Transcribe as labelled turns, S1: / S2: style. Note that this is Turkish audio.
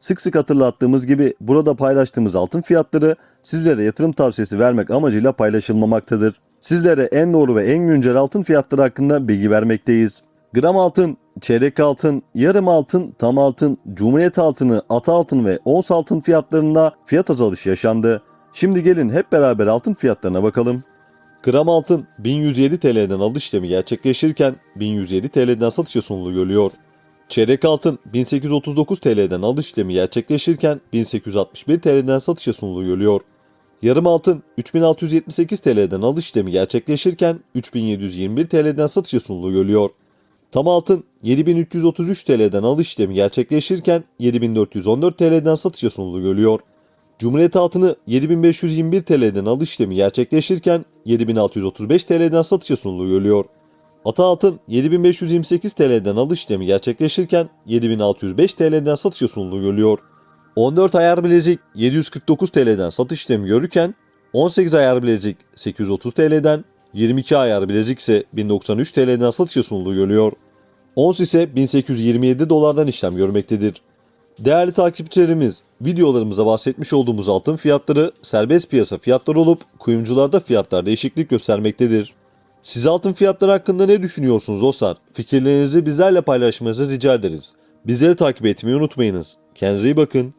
S1: Sık sık hatırlattığımız gibi burada paylaştığımız altın fiyatları sizlere yatırım tavsiyesi vermek amacıyla paylaşılmamaktadır. Sizlere en doğru ve en güncel altın fiyatları hakkında bilgi vermekteyiz. Gram altın, çeyrek altın, yarım altın, tam altın, cumhuriyet altını, ata altın ve ons altın fiyatlarında fiyat azalışı yaşandı. Şimdi gelin hep beraber altın fiyatlarına bakalım. Gram altın 1107 TL'den alış işlemi gerçekleşirken 1107 TL'den satışa sunulu görülüyor. Çeyrek altın 1839 TL'den alış işlemi gerçekleşirken 1861 TL'den satışa sunulu görülüyor. Yarım altın 3678 TL'den alış işlemi gerçekleşirken 3721 TL'den satışa sunulu görülüyor. Tam altın 7333 TL'den alış işlemi gerçekleşirken 7414 TL'den satışa sunulu görülüyor. Cumhuriyet altını 7521 TL'den alış işlemi gerçekleşirken 7635 TL'den satışa sunulu görülüyor. Ata altın 7528 TL'den alış işlemi gerçekleşirken 7605 TL'den satışa sunulu görülüyor. 14 ayar bilezik 749 TL'den satış işlemi görürken 18 ayar bilezik 830 TL'den 22 ayar bilezik ise 1093 TL'den satışa sunulu görülüyor. Ons ise 1827 dolardan işlem görmektedir. Değerli takipçilerimiz, videolarımıza bahsetmiş olduğumuz altın fiyatları serbest piyasa fiyatları olup kuyumcularda fiyatlar değişiklik göstermektedir. Siz altın fiyatları hakkında ne düşünüyorsunuz dostlar? Fikirlerinizi bizlerle paylaşmanızı rica ederiz. Bizleri takip etmeyi unutmayınız. Kendinize iyi bakın.